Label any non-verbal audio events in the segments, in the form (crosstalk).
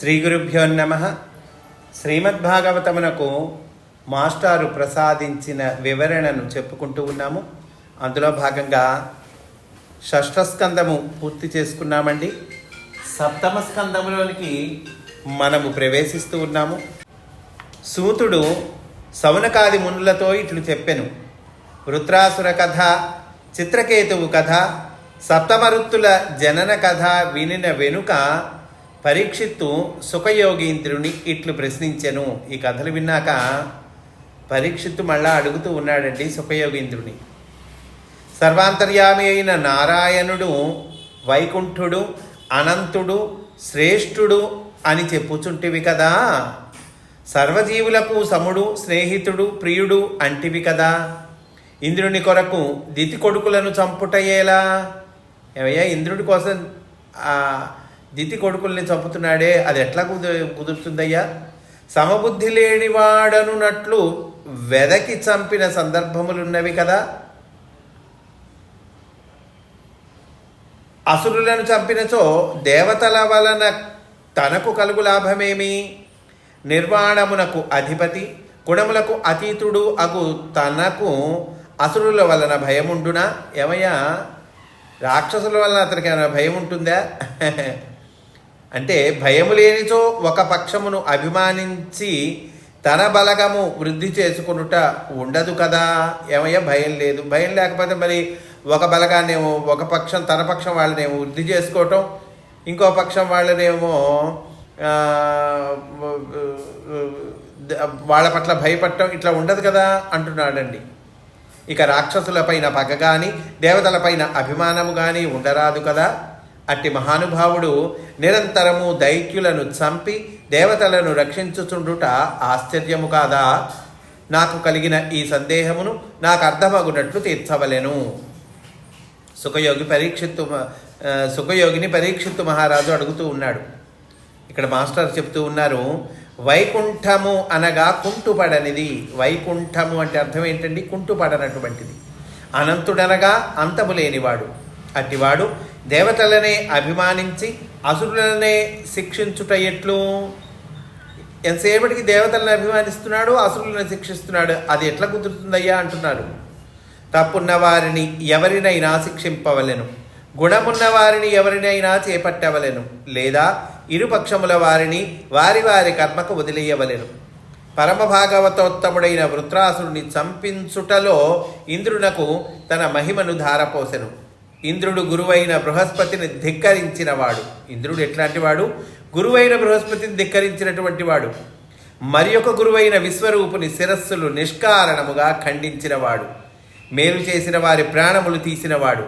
శ్రీ గురుభ్యో నమ. శ్రీమద్భాగవతమునకు మాస్టారు ప్రసాదించిన వివరణను చెప్పుకుంటూ ఉన్నాము. అందులో భాగంగా షష్ఠస్కందము పూర్తి చేసుకున్నామండి. సప్తమ స్కందములోనికి మనము ప్రవేశిస్తూ ఉన్నాము. సూతుడు సౌనకాది మునులతో ఇట్లు చెప్పెను. వృత్రాసుర కథ చిత్రకేతువు కథ సప్తమరుత్తుల జనన కథ వినిన వెనుక పరీక్షిత్తు సుఖయోగీంద్రుని ఇట్లు ప్రశ్నించెను. ఈ కథలు విన్నాక పరీక్షిత్తు మళ్ళా అడుగుతూ ఉన్నాడండి సుఖయోగీంద్రుని. సర్వాంతర్యామి అయిన నారాయణుడు వైకుంఠుడు అనంతుడు శ్రేష్ఠుడు అని చెప్పుచుంటివి కదా. సర్వజీవులకు సముడు స్నేహితుడు ప్రియుడు అంటివి కదా. ఇంద్రుని కొరకు దితి కొడుకులను చంపుటయేలా ఏమయ్యా ఇంద్రుడి కోసం దితి కొడుకుల్ని చంపుతున్నాడే అది ఎట్లా కుదు కుదురుతుందయ్యా? సమబుద్ధి లేనివాడనున్నట్లు వెదకి చంపిన సందర్భములున్నవి కదా. అసురులను చంపినచో దేవతల వలన తనకు కలుగు లాభమేమి? నిర్వాణమునకు అధిపతి గుణములకు అతీతుడు అగు తనకు అసురుల వలన భయముండునా? ఏమయ్యా? రాక్షసుల వలన అతనికి ఏమైనా భయం ఉంటుందా (laughs) అంటే భయము లేనిచో ఒక పక్షమును అభిమానించి తన బలగము వృద్ధి చేసుకునుట ఉండదు కదా. ఏమయ్యా? భయం లేదు. భయం లేకపోతే మరి ఒక బలగానేమో ఒక పక్షం తన పక్షం వాళ్ళనేమో వృద్ధి చేసుకోవటం ఇంకో పక్షం వాళ్ళనేమో వాళ్ళ పట్ల భయపడటం ఇట్లా ఉండదు కదా అంటున్నాడండి. ఇక రాక్షసులపైన పగ కానీ దేవతలపైన అభిమానము కానీ ఉండరాదు కదా. అట్టి మహానుభావుడు నిరంతరము దైత్యులను చంపి దేవతలను రక్షించుచుండుట ఆశ్చర్యము కాదా? నాకు కలిగిన ఈ సందేహమును నాకు అర్థమగునట్లు తీర్చవలెను. సుఖయోగి పరీక్షిత్తు సుఖయోగిని పరీక్షిత్తు మహారాజు అడుగుతూ ఉన్నాడు. ఇక్కడ మాస్టర్ చెప్తూ ఉన్నారు వైకుంఠము అనగా కుంటుపడనిది. వైకుంఠము అంటే అర్థం ఏంటండి? కుంటుపడనటువంటిది. అనంతుడనగా అంతము లేనివాడు. అట్టివాడు దేవతలనే అభిమానించి అసురులనే శిక్షించుట ఎట్లు ఎంతసేపటికి దేవతలను అభిమానిస్తున్నాడు అసురులను శిక్షిస్తున్నాడు? అది ఎట్లా కుదురుతుందయ్యా అంటున్నారు. తప్పున్న వారిని ఎవరినైనా శిక్షింపవలెను. గుణమున్న వారిని ఎవరినైనా చేపట్టవలెను. లేదా ఇరుపక్షముల వారిని వారి వారి కర్మకు వదిలేయవలెను. పరమభాగవతోత్తముడైన వృత్రాసురుని చంపించుటలో ఇంద్రునకు తన మహిమను ధారపోసెను. ఇంద్రుడు గురువైన బృహస్పతిని ధిక్కరించినవాడు. ఇంద్రుడు ఎట్లాంటి వాడు? గురువైన బృహస్పతిని ధిక్కరించినటువంటి వాడు. మరి ఒక గురువైన విశ్వరూపుని శిరస్సులు నిష్కారణముగా ఖండించినవాడు. మేలు చేసిన వారి ప్రాణములు తీసినవాడు.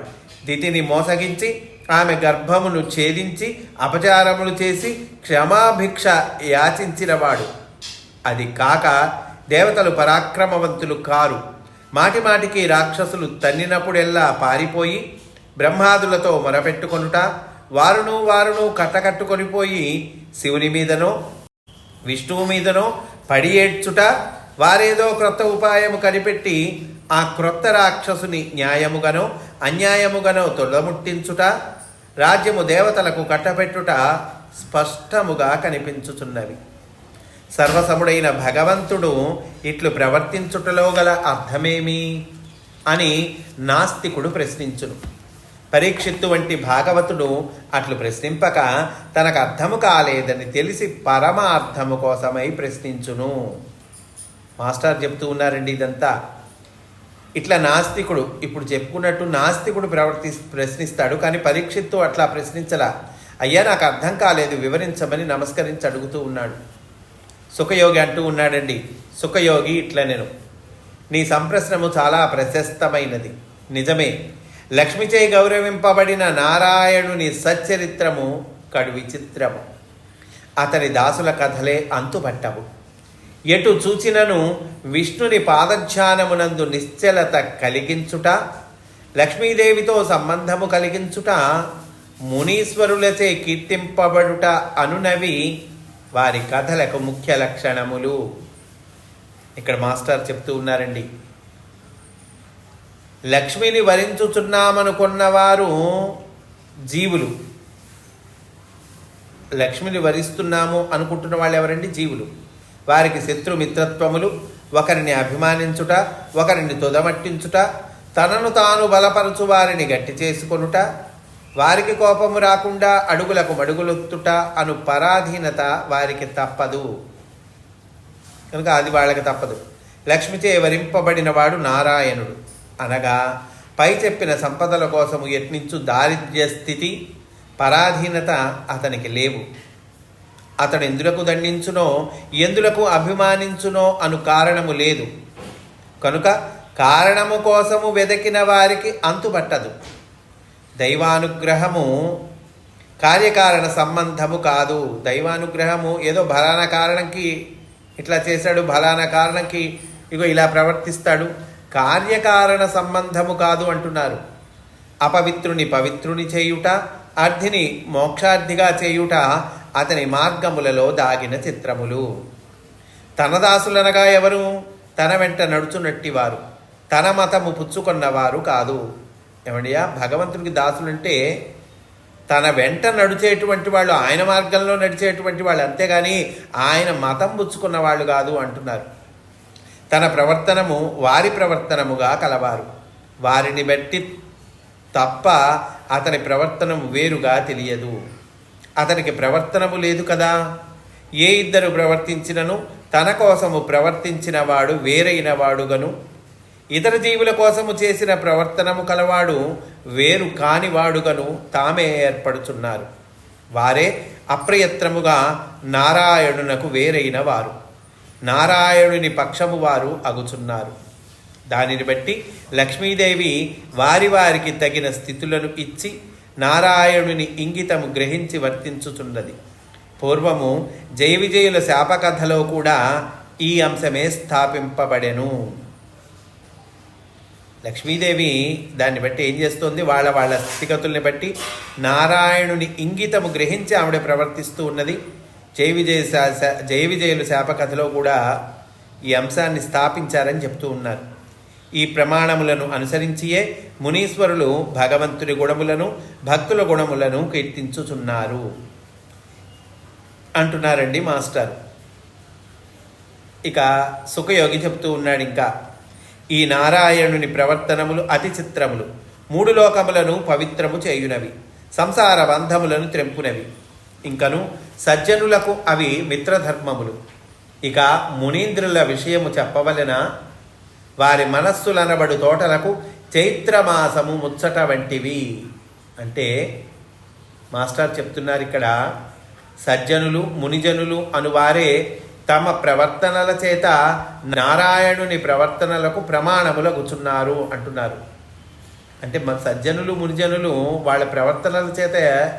దితిని మోసగించి ఆమె గర్భమును ఛేదించి అపచారములు చేసి క్షమాభిక్ష యాచించినవాడు. అది కాక దేవతలు పరాక్రమవంతులు కారు. మాటి మాటికి రాక్షసులు తన్నినప్పుడెల్లా పారిపోయి బ్రహ్మాదులతో మొరపెట్టుకొనుట వారును వారును కట్టకట్టుకొనిపోయి శివుని మీదనో విష్ణువు మీదనో పడి ఏడ్చుట వారేదో క్రొత్త ఉపాయము కనిపెట్టి ఆ క్రొత్త రాక్షసుని న్యాయముగానో అన్యాయముగానో తొలముట్టించుట రాజ్యము దేవతలకు కట్టపెట్టుట స్పష్టముగా కనిపించుచున్నవి. సర్వసముడైన భగవంతుడు ఇట్లు ప్రవర్తించుటలో గల అర్థమేమి? అని నాస్తికుడు ప్రశ్నించును. పరీక్షిత్తు వంటి భాగవతుడు అట్లు ప్రశ్నింపక తనకు అర్థము కాలేదని తెలిసి పరమార్థము కోసమై ప్రశ్నించును. మాస్టర్ చెప్తూ ఉన్నారండి ఇదంతా. ఇట్లా నాస్తికుడు ఇప్పుడు చెప్పుకున్నట్టు నాస్తికుడు ప్రవర్తి ప్రశ్నిస్తాడు కానీ పరీక్షిత్తు అట్లా ప్రశ్నించలా. అయ్యా నాకు అర్థం కాలేదు వివరించమని నమస్కరించి అడుగుతూ ఉన్నాడు. సుఖయోగి అంటూ ఉన్నాడండి సుఖయోగి ఇట్లా నేను నీ సంప్రశ్నము చాలా ప్రశస్తమైనది. నిజమే లక్ష్మిచే గౌరవింపబడిన నారాయణుని సచ్చరిత్రము కడు విచిత్రము అతని దాసుల కథలే అంతుబట్టవు ఎటు చూచినను విష్ణుని పాదధ్యానమునందు నిశ్చలత కలిగించుట లక్ష్మీదేవితో సంబంధము కలిగించుట మునీశ్వరులచే కీర్తింపబడుట అనునవి వారి కథలకు ముఖ్య లక్షణములు. ఇక్కడ మాస్టర్ చెప్తూ ఉన్నారండి. లక్ష్మిని వరించుచున్నామనుకున్నవారు జీవులు. లక్ష్మిని వరిస్తున్నాము అనుకుంటున్న వాళ్ళు ఎవరండి జీవులు. వారికి శత్రుమిత్రత్వములు ఒకరిని అభిమానించుట ఒకరిని తుదమట్టించుట తనను తాను బలపరచు వారిని గట్టి చేసుకొనుట వారికి కోపము రాకుండా అడుగులకు మడుగులొత్తుట అను పరాధీనత వారికి తప్పదు. కనుక అది వాళ్ళకి తప్పదు. లక్ష్మిచే వరింపబడిన వాడు నారాయణుడు. అనగా పై చెప్పిన సంపదల కోసము యత్నించు దారిద్ర్య స్థితి పరాధీనత అతనికి లేవు. అతడు ఎందులకు దండించునో ఎందులకు అభిమానించునో అను కారణము లేదు. కనుక కారణము కోసము వెదకిన వారికి అంతుపట్టదు. దైవానుగ్రహము కార్యకారణ సంబంధము కాదు. దైవానుగ్రహము ఏదో బలానా కారణంకి ఇట్లా చేశాడు బలానా కారణంకి ఇగో ఇలా ప్రవర్తిస్తాడు. కార్యకారణ సంబంధము కాదు అంటున్నారు. అపవిత్రుని పవిత్రుని చేయుట అర్ధిని మోక్షార్థిగా చేయుట అతని మార్గములలో దాగిన చిత్రములు. తన దాసులనగా ఎవరు? తన వెంట నడుచునట్టివారు. తన మతము పుచ్చుకొన్నవారు కాదు. ఏమండియా భగవంతుడికి దాసులంటే తన వెంట నడిచేటువంటి వాళ్ళు ఆయన మార్గంలో నడిచేటువంటి వాళ్ళు అంతేగాని ఆయన మతం పుచ్చుకున్న వాళ్ళు కాదు అంటున్నారు. తన ప్రవర్తనము వారి ప్రవర్తనముగా కలవారు. వారిని బట్టి తప్ప అతని ప్రవర్తనము వేరుగా తెలియదు. అతనికి ప్రవర్తనము లేదు కదా? ఏ ఇద్దరు ప్రవర్తించినను? తన కోసము ప్రవర్తించిన వాడు వేరైన వాడుగను. ఇతర జీవుల కోసము చేసిన ప్రవర్తనము కలవాడు వేరు కానివాడుగను తామే ఏర్పడుచున్నారు. వారే అప్రయత్నముగా నారాయణునకు వేరైన వారు. నారాయణుని పక్షము వారు అగుచున్నారు. దానిని బట్టి లక్ష్మీదేవి వారి వారికి తగిన స్థితులను ఇచ్చి నారాయణుని ఇంగితము గ్రహించి వర్తించుచున్నది. పూర్వము జయ విజయుల శాపకథలో కూడా ఈ అంశమే స్థాపింపబడెను. లక్ష్మీదేవి దాన్ని బట్టి ఏం చేస్తుంది? వాళ్ళ వాళ్ళ స్థితిగతుల్ని బట్టి నారాయణుని ఇంగితము గ్రహించి ఆవిడ ప్రవర్తిస్తూ ఉన్నది. జయ విజయ శా- జయ విజయుల శాపకథలో కూడా ఈ అంశాన్ని స్థాపించారని చెప్తూ ఉన్నారు. ఈ ప్రమాణములను అనుసరించియే మునీశ్వరులు భగవంతుని గుణములను భక్తుల గుణములను కీర్తించుచున్నారు. అంటున్నారండి మాస్టర్. ఇక సుఖయోగి చెప్తూ ఉన్నాడు ఇంకా. ఈ నారాయణుని ప్రవర్తనములు అతి చిత్రములు. మూడు లోకములను పవిత్రము చేయునవి. సంసార బంధములను త్రెంపునవి. ఇంకను సజ్జనులకు అవి మిత్రధర్మములు. ఇక మునీంద్రుల విషయము చెప్పవలన వారి మనస్సులనబడు తోటలకు చైత్రమాసము ముచ్చట వంటివి. అంటే మాస్టర్ చెప్తున్నారు ఇక్కడ సజ్జనులు మునిజనులు అనువారే తమ ప్రవర్తనల చేత నారాయణుని ప్రవర్తనలకు ప్రమాణములగుచున్నారు అంటున్నారు. అంటే మన సజ్జనులు మునిజనులు వాళ్ళ ప్రవర్తనల చేత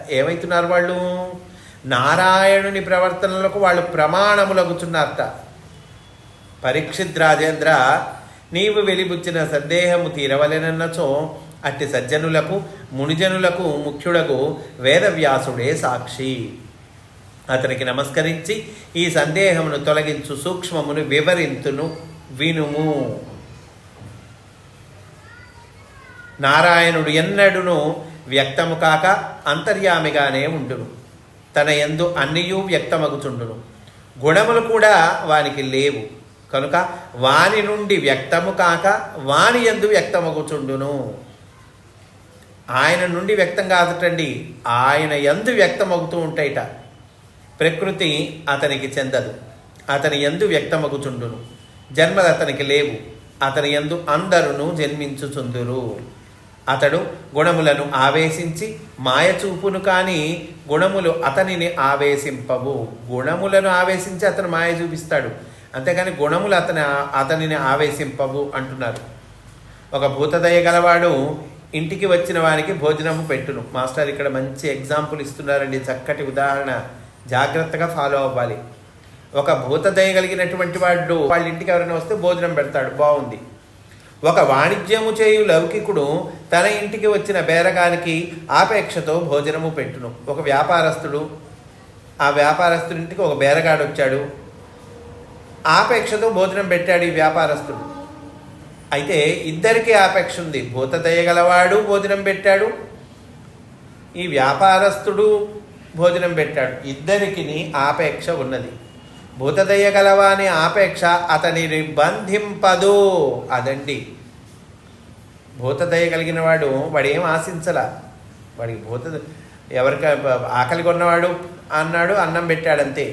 ఏమవుతున్నారు వాళ్ళు? నారాయణుని ప్రవర్తనలకు వాళ్ళు ప్రమాణములగుచున్నారట. పరీక్షిత్ రాజేంద్ర నీవు వెలిబుచ్చిన సందేహము తీరవలెనన్నచో అట్టి సజ్జనులకు మునిజనులకు ముఖ్యుడకు వేదవ్యాసుడే సాక్షి. అతనికి నమస్కరించి ఈ సందేహమును తొలగించు సూక్ష్మమును వివరింతును వినుము. నారాయణుడు ఎన్నడును వ్యక్తము కాక అంతర్యామిగానే ఉండును. తన ఎందు అన్నియూ వ్యక్తమగుచుండును. గుణములు కూడా వానికి లేవు. కనుక వాని నుండి వ్యక్తము కాక వాని ఎందు వ్యక్తమగుచుండును. ఆయన నుండి వ్యక్తం కాదటండి ఆయన ఎందు వ్యక్తమవుతూ ఉంటాయిట ప్రకృతి అతనికి చెందదు. అతని ఎందు వ్యక్తమగుచుండును. జన్మలు అతనికి లేవు. అతని ఎందు అందరును జన్మించుచుందురు. అతడు గుణములను ఆవేశించి మాయ చూపును కానీ గుణములు అతనిని ఆవేశింపవు. గుణములను ఆవేశించి అతను మాయ చూపిస్తాడు. అంతేకాని గుణములు అతని అతనిని ఆవేశింపవు అంటున్నారు. ఒక భూతదయ గలవాడు ఇంటికి వచ్చిన వానికి భోజనము పెట్టును. మాస్టర్ ఇక్కడ మంచి ఎగ్జాంపుల్ ఇస్తున్నారండి. చక్కటి ఉదాహరణ. జాగ్రత్తగా ఫాలో అవ్వాలి. ఒక భూతదయ కలిగినటువంటి వాడు వాళ్ళ ఇంటికి ఎవరైనా వస్తే భోజనం పెడతాడు. బాగుంది. ఒక వాణిజ్యము చేయు లౌకికుడు తన ఇంటికి వచ్చిన బేరగానికి ఆపేక్షతో భోజనము పెట్టును ఒక వ్యాపారస్తుడు ఆ వ్యాపారస్తుడి ఇంటికి ఒక బేరగాడు వచ్చాడు. ఆపేక్షతో భోజనం పెట్టాడు ఈ వ్యాపారస్తుడు. అయితే ఇద్దరికీ ఆపేక్ష ఉంది. భూత దయగలవాడు భోజనం పెట్టాడు ఈ వ్యాపారస్తుడు భోజనం పెట్టాడు. ఇద్దరికి ఆపేక్ష ఉన్నది. భూతదయ గలవాని ఆపేక్ష అతనిని బంధింపదు అదండి. భూతదయ కలిగిన వాడు వాడు ఏం ఆశించలా. వాడికి భూత ఎవరికి ఆకలి కొన్నవాడు అన్నాడు అన్నం పెట్టాడంతే.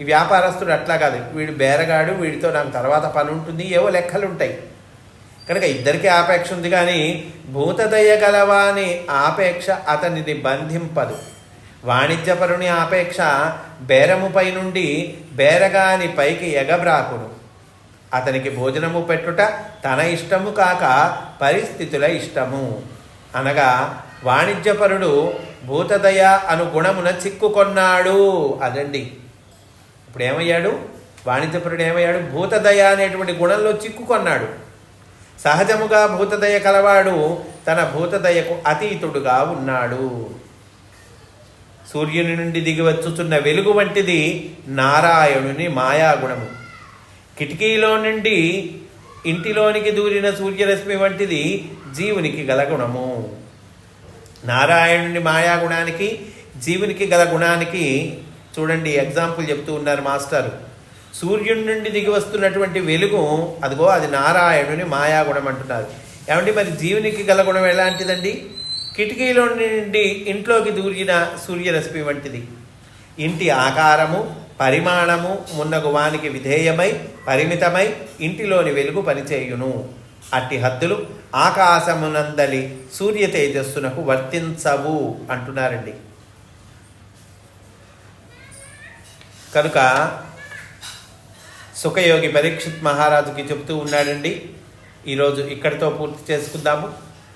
ఈ వ్యాపారస్తుడు అట్లా కాదు. వీడు బేరగాడు వీడితో నాకు తర్వాత పని ఉంటుంది ఏవో లెక్కలు ఉంటాయి కనుక ఇద్దరికీ ఆపేక్ష ఉంది కానీ భూతదయ గలవాని ఆపేక్ష అతనిని బంధింపదు. వాణిజ్యపరుని ఆపేక్ష బేరముపై నుండి బేరగాని పైకి ఎగబ్రాకుడు అతనికి భోజనము పెట్టుట తన ఇష్టము కాక పరిస్థితుల ఇష్టము. అనగా వాణిజ్యపరుడు భూతదయ అను గుణమున చిక్కుకొన్నాడు అదండి. ఇప్పుడు ఏమయ్యాడు వాణిజ్యపరుడు ఏమయ్యాడు భూతదయ అనేటువంటి గుణంలో చిక్కుకొన్నాడు. సహజముగా భూతదయ కలవాడు తన భూతదయకు అతీతుడుగా ఉన్నాడు. సూర్యుని నుండి దిగి వచ్చుచున్న వెలుగు వంటిది నారాయణుని మాయాగుణము. కిటికీలో నుండి ఇంటిలోనికి దూరిన సూర్యరశ్మి వంటిది జీవునికి గల గుణము. నారాయణుని మాయాగుణానికి జీవునికి గల గుణానికి చూడండి ఎగ్జాంపుల్ చెప్తూ ఉన్నారు మాస్టర్. సూర్యుడి నుండి దిగి వస్తున్నటువంటి వెలుగు అదిగో అది నారాయణుని మాయాగుణం అంటున్నారు. ఏమండి మరి జీవునికి గల గుణం ఎలాంటిదండి? కిటికీలో నుండి ఇంట్లోకి దూరిన సూర్యరశ్మి వంటిది. ఇంటి ఆకారము పరిమాణము మున్నగు వానికి విధేయమై పరిమితమై ఇంటిలోని వెలుగు పనిచేయును. అట్టి హద్దులు ఆకాశమునందలి సూర్య తేజస్సునకు వర్తించవు అంటున్నారండి. కనుక సుఖయోగి పరీక్షిత్ మహారాజుకి చెబుతూ ఉన్నాడండి. ఈరోజు ఇక్కడితో పూర్తి చేసుకుందాము.